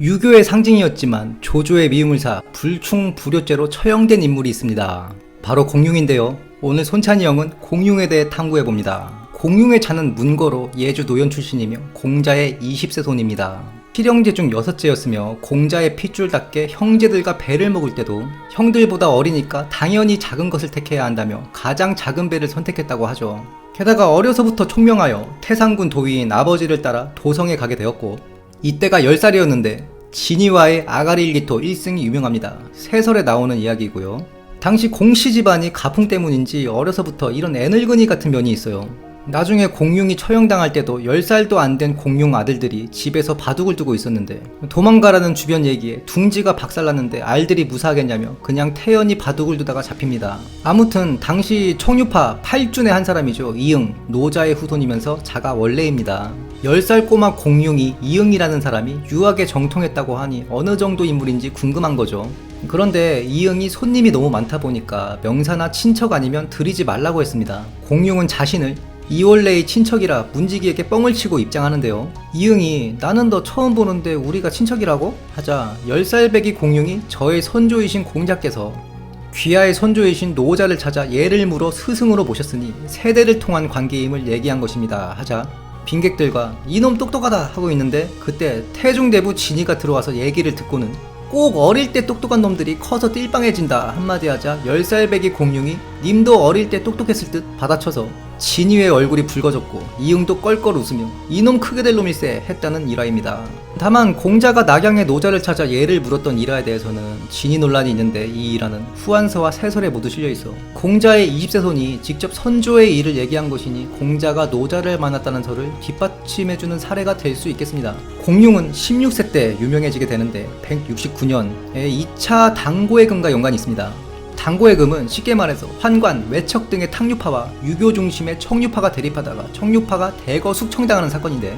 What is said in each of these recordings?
유교의 상징이었지만 조조의 미움을 사 불충불효죄로 처형된 인물이 있습니다. 바로 공룡인데요. 오늘 손찬이 형은 공룡에 대해 탐구해 봅니다. 공룡의 자는 문거로 예주 노현 출신이며 공자의 20세 손입니다. 필형제 중 여섯째였으며 공자의 핏줄답게 형제들과 배를 먹을 때도 형들보다 어리니까 당연히 작은 것을 택해야 한다며 가장 작은 배를 선택했다고 하죠. 게다가 어려서부터 총명하여 태상군 도위인 아버지를 따라 도성에 가게 되었고 이때가 10살이었는데 진이와의 아가리 일기토 1승이 유명합니다. 세설에 나오는 이야기고요. 당시 공씨 집안이 가풍 때문인지 어려서부터 이런 애늙은이 같은 면이 있어요. 나중에 공룡이 처형당할 때도 10살도 안 된 공룡 아들들이 집에서 바둑을 두고 있었는데 도망가라는 주변 얘기에 둥지가 박살났는데 알들이 무사하겠냐며 그냥 태연히 바둑을 두다가 잡힙니다. 아무튼 당시 청유파 8준의 한 사람이죠. 이응, 노자의 후손이면서 자가 원래입니다. 10살 꼬마 공룡이 이응이라는 사람이 유학에 정통했다고 하니 어느 정도 인물인지 궁금한 거죠. 그런데 이응이 손님이 너무 많다 보니까 명사나 친척 아니면 드리지 말라고 했습니다. 공룡은 자신을 이월레의 친척이라 문지기에게 뻥을 치고 입장하는데요. 이응이 나는 너 처음 보는데 우리가 친척이라고? 하자 10살 배기 공룡이 저의 선조이신 공자께서 귀하의 선조이신 노자를 찾아 예를 물어 스승으로 모셨으니 세대를 통한 관계임을 얘기한 것입니다. 하자 빈객들과 이놈 똑똑하다 하고 있는데 그때 태중대부 진이가 들어와서 얘기를 듣고는 꼭 어릴 때 똑똑한 놈들이 커서 띨빵해진다 한마디 하자 10살 배기 공룡이 님도 어릴 때 똑똑했을 듯 받아쳐서 진이의 얼굴이 붉어졌고 이응도 껄껄 웃으며 이놈 크게 될 놈일세 했다는 일화입니다. 다만 공자가 낙양의 노자를 찾아 예를 물었던 일화에 대해서는 진이 논란이 있는데 이 일화는 후한서와 세설에 모두 실려 있어 공자의 20세 손이 직접 선조의 일을 얘기한 것이니 공자가 노자를 만났다는 설을 뒷받침해주는 사례가 될 수 있겠습니다. 공룡은 16세 때 유명해지게 되는데 169년에 2차 당고의 금과 연관이 있습니다. 당고의 금은 쉽게 말해서 환관, 외척 등의 탕류파와 유교 중심의 청류파가 대립하다가 청류파가 대거 숙청당하는 사건인데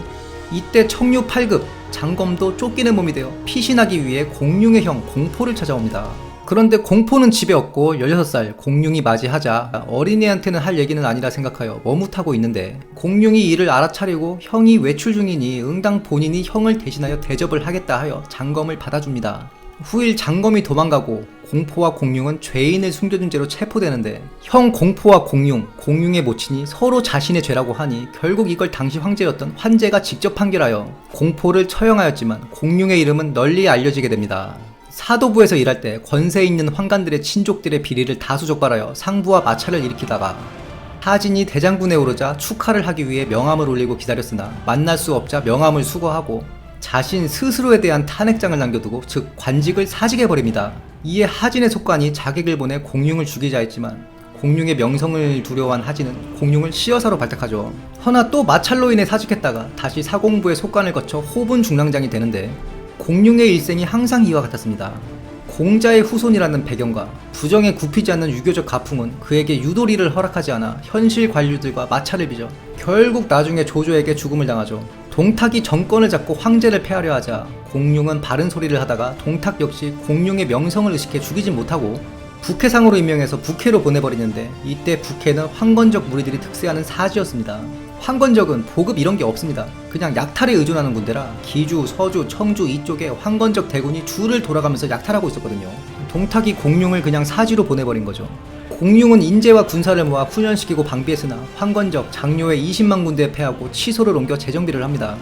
이때 청류 8급 장검도 쫓기는 몸이 되어 피신하기 위해 공룡의 형 공포를 찾아옵니다. 그런데 공포는 집에 없고 16살 공룡이 맞이하자 어린이한테는 할 얘기는 아니라 생각하여 머뭇하고 있는데 공룡이 이를 알아차리고 형이 외출 중이니 응당 본인이 형을 대신하여 대접을 하겠다 하여 장검을 받아줍니다. 후일 장검이 도망가고 공포와 공룡은 죄인을 숨겨둔 죄로 체포되는데 형 공포와 공룡, 공룡의 모친이 서로 자신의 죄라고 하니 결국 이걸 당시 황제였던 환제가 직접 판결하여 공포를 처형하였지만 공룡의 이름은 널리 알려지게 됩니다. 사도부에서 일할 때 권세 있는 환관들의 친족들의 비리를 다수 적발하여 상부와 마찰을 일으키다가 하진이 대장군에 오르자 축하를 하기 위해 명함을 올리고 기다렸으나 만날 수 없자 명함을 수거하고 자신 스스로에 대한 탄핵장을 남겨두고 즉 관직을 사직해 버립니다. 이에 하진의 속관이 자객을 보내 공룡을 죽이자 했지만 공룡의 명성을 두려워한 하진은 공룡을 시여사로 발탁하죠. 허나 또 마찰로 인해 사직했다가 다시 사공부의 속관을 거쳐 호분 중랑장이 되는데 공룡의 일생이 항상 이와 같았습니다. 공자의 후손이라는 배경과 부정에 굽히지 않는 유교적 가풍은 그에게 유도리를 허락하지 않아 현실 관료들과 마찰을 빚어 결국 나중에 조조에게 죽음을 당하죠. 동탁이 정권을 잡고 황제를 폐하려 하자 공룡은 바른 소리를 하다가 동탁 역시 공룡의 명성을 의식해 죽이진 못하고 북해상으로 임명해서 북해로 보내버리는데 이때 북해는 황건적 무리들이 특세하는 사지였습니다. 황건적은 보급 이런 게 없습니다. 그냥 약탈에 의존하는 군대라 기주, 서주, 청주 이쪽에 황건적 대군이 줄을 돌아가면서 약탈하고 있었거든요. 동탁이 공룡을 그냥 사지로 보내버린 거죠. 공룡은 인재와 군사를 모아 훈련시키고 방비했으나 황건적, 장료의 20만 군대에 패하고 치소를 옮겨 재정비를 합니다.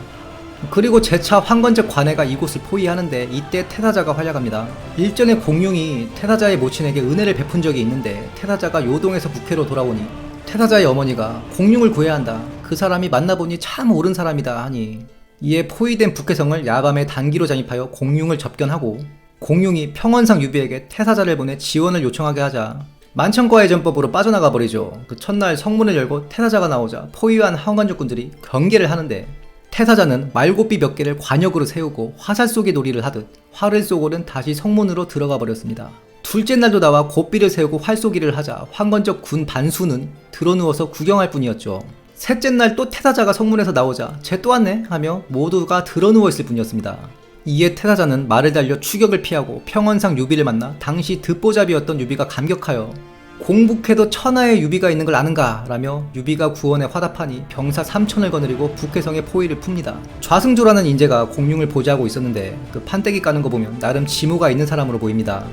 그리고 재차 황건적 관해가 이곳을 포위하는데 이때 태사자가 활약합니다. 일전에 공룡이 태사자의 모친에게 은혜를 베푼 적이 있는데 태사자가 요동에서 북해로 돌아오니 태사자의 어머니가 공룡을 구해야 한다. 그 사람이 만나보니 참 옳은 사람이다 하니 이에 포위된 북해성을 야밤에 단기로 잠입하여 공룡을 접견하고 공룡이 평원상 유비에게 태사자를 보내 지원을 요청하게 하자 만천과의 전법으로 빠져나가 버리죠. 그 첫날 성문을 열고 태사자가 나오자 포위한 황관족군들이 경계를 하는데 태사자는 말고삐 몇 개를 관역으로 세우고 화살 쏘기 놀이를 하듯 활을 쏘고는 다시 성문으로 들어가 버렸습니다. 둘째 날도 나와 고삐를 세우고 활 쏘기를 하자 황건적 군 반수는 드러누워서 구경할 뿐이었죠. 셋째 날 또 태사자가 성문에서 나오자 쟤 또 왔네 하며 모두가 드러누워 있을 뿐이었습니다. 이에 태사자는 말을 달려 추격을 피하고 평원상 유비를 만나 당시 듣보잡이었던 유비가 감격하여 공북해도 천하의 유비가 있는 걸 아는가? 라며 유비가 구원에 화답하니 병사 3천을 거느리고 북해성의 포위를 풉니다. 좌승조라는 인재가 공룡을 보좌하고 있었는데 그 판때기 까는 거 보면 나름 지모가 있는 사람으로 보입니다.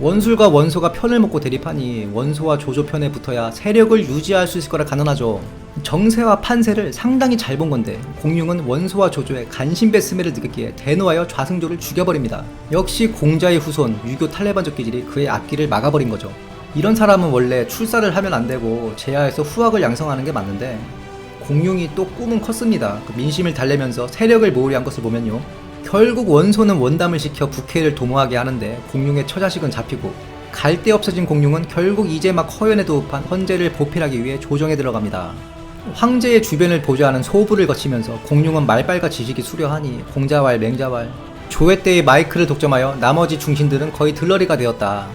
원술과 원소가 편을 먹고 대립하니 원소와 조조 편에 붙어야 세력을 유지할 수 있을 거라 가능하죠. 정세와 판세를 상당히 잘 본 건데 공룡은 원소와 조조의 간신배 스매를 느꼈기에 대노하여 좌승조를 죽여버립니다. 역시 공자의 후손 유교 탈레반적 기질이 그의 앞길을 막아버린 거죠. 이런 사람은 원래 출사를 하면 안 되고 제야에서 후학을 양성하는 게 맞는데 공룡이 또 꿈은 컸습니다. 그 민심을 달래면서 세력을 모으려 한 것을 보면요. 결국 원소는 원담을 시켜 북해를 도모하게 하는데 공룡의 처자식은 잡히고 갈 데 없어진 공룡은 결국 이제 막 허연에 도읍한 헌재를 보필하기 위해 조정에 들어갑니다. 황제의 주변을 보좌하는 소부를 거치면서 공룡은 말빨과 지식이 수려하니 공자왈 맹자왈 조회 때의 마이크를 독점하여 나머지 중신들은 거의 들러리가 되었다.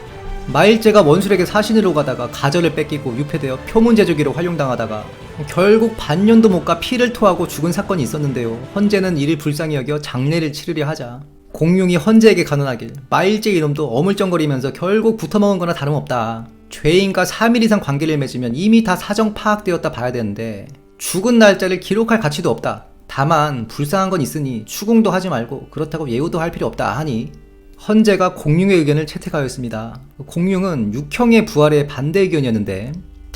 마일제가 원술에게 사신으로 가다가 가절을 뺏기고 유폐되어 표문제조기로 활용당하다가 결국 반년도 못 가 피를 토하고 죽은 사건이 있었는데요. 헌제는 이를 불쌍히 여겨 장례를 치르려 하자 공룡이 헌제에게 간언하길 마일제 이놈도 어물쩡거리면서 결국 붙어먹은 거나 다름없다. 죄인과 3일 이상 관계를 맺으면 이미 다 사정 파악되었다 봐야 되는데 죽은 날짜를 기록할 가치도 없다. 다만 불쌍한 건 있으니 추궁도 하지 말고 그렇다고 예우도 할 필요 없다 하니 헌재가 공룡의 의견을 채택하였습니다. 공룡은 육형의 부활에 반대 의견이었는데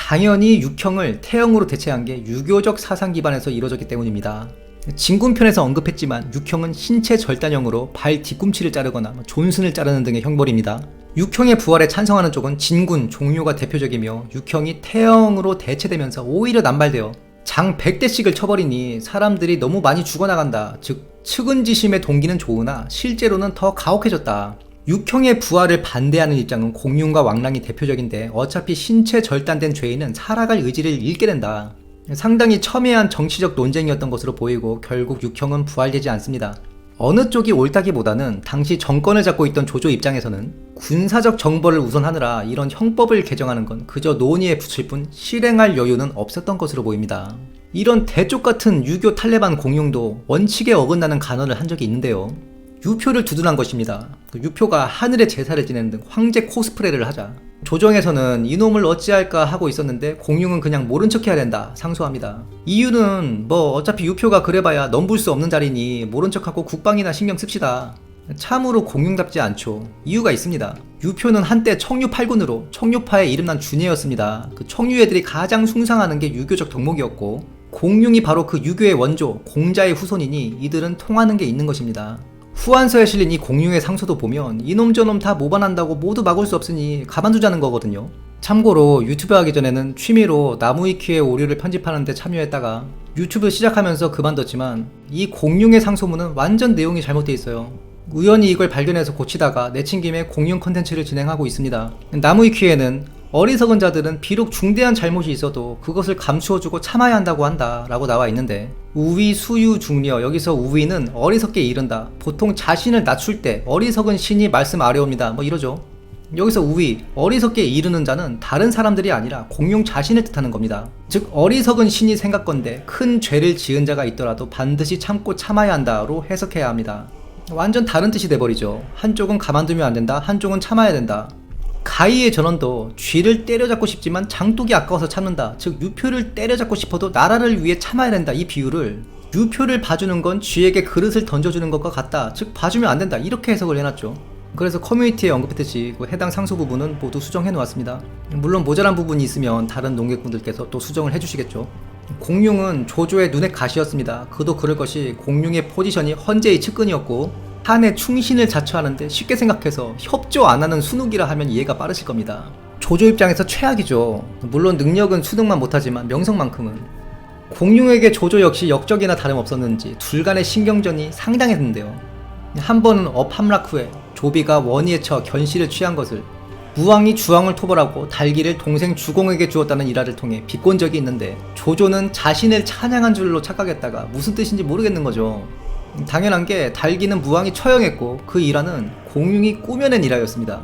당연히 육형을 태형으로 대체한 게 유교적 사상 기반에서 이루어졌기 때문입니다. 진군편에서 언급했지만 육형은 신체 절단형으로 발 뒤꿈치를 자르거나 뭐 존슨을 자르는 등의 형벌입니다. 육형의 부활에 찬성하는 쪽은 진군, 종료가 대표적이며 육형이 태형으로 대체되면서 오히려 남발되어 장 100대씩을 쳐버리니 사람들이 너무 많이 죽어나간다. 즉, 측은지심의 동기는 좋으나 실제로는 더 가혹해졌다. 육형의 부활을 반대하는 입장은 공룡과 왕랑이 대표적인데 어차피 신체 절단된 죄인은 살아갈 의지를 잃게 된다. 상당히 첨예한 정치적 논쟁이었던 것으로 보이고 결국 육형은 부활되지 않습니다. 어느 쪽이 옳다기보다는 당시 정권을 잡고 있던 조조 입장에서는 군사적 정벌을 우선하느라 이런 형법을 개정하는 건 그저 논의에 붙일 뿐 실행할 여유는 없었던 것으로 보입니다. 이런 대쪽 같은 유교 탈레반 공룡도 원칙에 어긋나는 간언을 한 적이 있는데요. 유표를 두둔한 것입니다. 그 유표가 하늘의 제사를 지내는 등 황제 코스프레를 하자. 조정에서는 이놈을 어찌할까 하고 있었는데 공룡은 그냥 모른 척 해야 된다 상소합니다. 이유는 뭐 어차피 유표가 그래봐야 넘볼 수 없는 자리니 모른 척하고 국방이나 신경 씁시다. 참으로 공룡답지 않죠. 이유가 있습니다. 유표는 한때 청유 8군으로 청유파의 이름난 준예였습니다. 그 청유 애들이 가장 숭상하는 게 유교적 덕목이었고 공룡이 바로 그 유교의 원조 공자의 후손이니 이들은 통하는 게 있는 것입니다. 후한서에 실린 이 공룡의 상소도 보면 이놈 저놈 다 모반한다고 모두 막을 수 없으니 가만두자는 거거든요. 참고로 유튜브 하기 전에는 취미로 나무위키의 오류를 편집하는데 참여했다가 유튜브 시작하면서 그만뒀지만 이 공룡의 상소문은 완전 내용이 잘못돼 있어요. 우연히 이걸 발견해서 고치다가 내친 김에 공룡 컨텐츠를 진행하고 있습니다. 나무위키에는 어리석은 자들은 비록 중대한 잘못이 있어도 그것을 감추어주고 참아야 한다고 한다 라고 나와 있는데 우위 수유 중려 여기서 우위는 어리석게 이른다. 보통 자신을 낮출 때 어리석은 신이 말씀 아래옵니다. 뭐 이러죠. 여기서 우위 어리석게 이르는 자는 다른 사람들이 아니라 공룡 자신을 뜻하는 겁니다. 즉 어리석은 신이 생각건데 큰 죄를 지은 자가 있더라도 반드시 참고 참아야 한다로 해석해야 합니다. 완전 다른 뜻이 돼버리죠. 한쪽은 가만두면 안 된다. 한쪽은 참아야 된다 가희의 전원도 쥐를 때려잡고 싶지만 장독이 아까워서 참는다. 즉 유표를 때려잡고 싶어도 나라를 위해 참아야 된다. 이 비유를 유표를 봐주는 건 쥐에게 그릇을 던져주는 것과 같다. 즉 봐주면 안 된다. 이렇게 해석을 해놨죠. 그래서 커뮤니티에 언급했듯이 그 해당 상소 부분은 모두 수정해 놓았습니다. 물론 모자란 부분이 있으면 다른 농객분들께서 또 수정을 해주시겠죠. 공룡은 조조의 눈의 가시였습니다. 그도 그럴 것이 공룡의 포지션이 헌재의 측근이었고 한의 충신을 자처하는데 쉽게 생각해서 협조 안 하는 순욱이라 하면 이해가 빠르실 겁니다. 조조 입장에서 최악이죠. 물론 능력은 수능만 못하지만 명성만큼은. 공룡에게 조조 역시 역적이나 다름없었는지 둘 간의 신경전이 상당했는데요. 한 번은 업함락 후에 조비가 원희에 처 견시를 취한 것을 무왕이 주왕을 토벌하고 달기를 동생 주공에게 주었다는 일화를 통해 비꼰 적이 있는데 조조는 자신을 찬양한 줄로 착각했다가 무슨 뜻인지 모르겠는 거죠. 당연한 게 달기는 무왕이 처형했고 그 일화는 공룡이 꾸며낸 일화였습니다.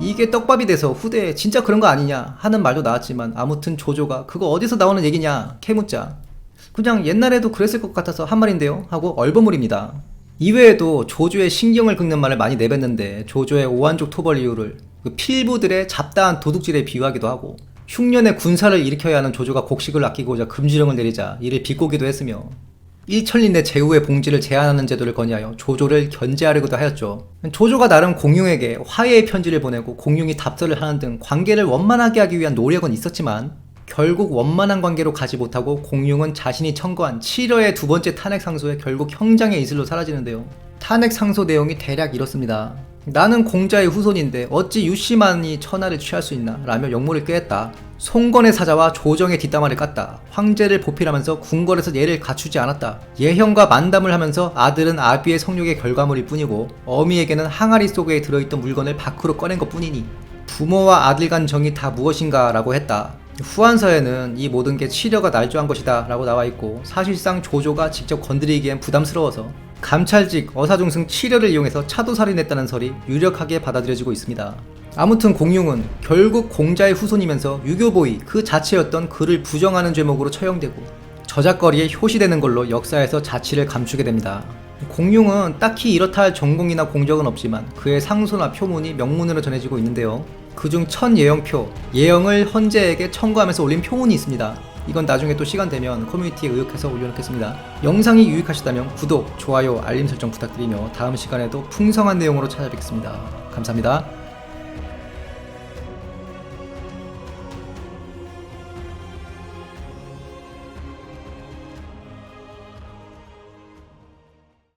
이게 떡밥이 돼서 후대에 진짜 그런 거 아니냐 하는 말도 나왔지만 아무튼 조조가 그거 어디서 나오는 얘기냐 캐묻자 그냥 옛날에도 그랬을 것 같아서 한 말인데요 하고 얼버무립니다. 이외에도 조조의 신경을 긁는 말을 많이 내뱉는데 조조의 오한족 토벌 이유를 그 필부들의 잡다한 도둑질에 비유하기도 하고 흉년에 군사를 일으켜야 하는 조조가 곡식을 아끼고자 금지령을 내리자 이를 비꼬기도 했으며 일천린의 제후의 봉지를 제한하는 제도를 건의하여 조조를 견제하려고도 하였죠. 조조가 나름 공룡에게 화해의 편지를 보내고 공룡이 답서를 하는 등 관계를 원만하게 하기 위한 노력은 있었지만 결국 원만한 관계로 가지 못하고 공룡은 자신이 청구한 7회의 두 번째 탄핵 상소에 결국 형장의 이슬로 사라지는데요. 탄핵 상소 내용이 대략 이렇습니다. 나는 공자의 후손인데 어찌 유씨만이 천하를 취할 수 있나 라며 역모를 꾀했다. 송건의 사자와 조정의 뒷담화를 깠다. 황제를 보필하면서 궁궐에서 예를 갖추지 않았다. 예형과 만담을 하면서 아들은 아비의 성욕의 결과물일 뿐이고 어미에게는 항아리 속에 들어있던 물건을 밖으로 꺼낸 것 뿐이니 부모와 아들 간 정이 다 무엇인가 라고 했다. 후한서에는 이 모든 게 치려가 날조한 것이다 라고 나와 있고 사실상 조조가 직접 건드리기엔 부담스러워서 감찰직 어사중승 치려를 이용해서 차도살인했다는 설이 유력하게 받아들여지고 있습니다. 아무튼 공룡은 결국 공자의 후손이면서 유교보이 그 자체였던 그를 부정하는 죄목으로 처형되고 저작거리에 효시되는 걸로 역사에서 자취를 감추게 됩니다. 공룡은 딱히 이렇다 할 전공이나 공적은 없지만 그의 상소나 표문이 명문으로 전해지고 있는데요. 그중 천 예영표, 예영을 헌재에게 청구하면서 올린 표문이 있습니다. 이건 나중에 또 시간 되면 커뮤니티에 의혹해서 올려놓겠습니다. 영상이 유익하시다면 구독, 좋아요, 알림 설정 부탁드리며 다음 시간에도 풍성한 내용으로 찾아뵙겠습니다. 감사합니다.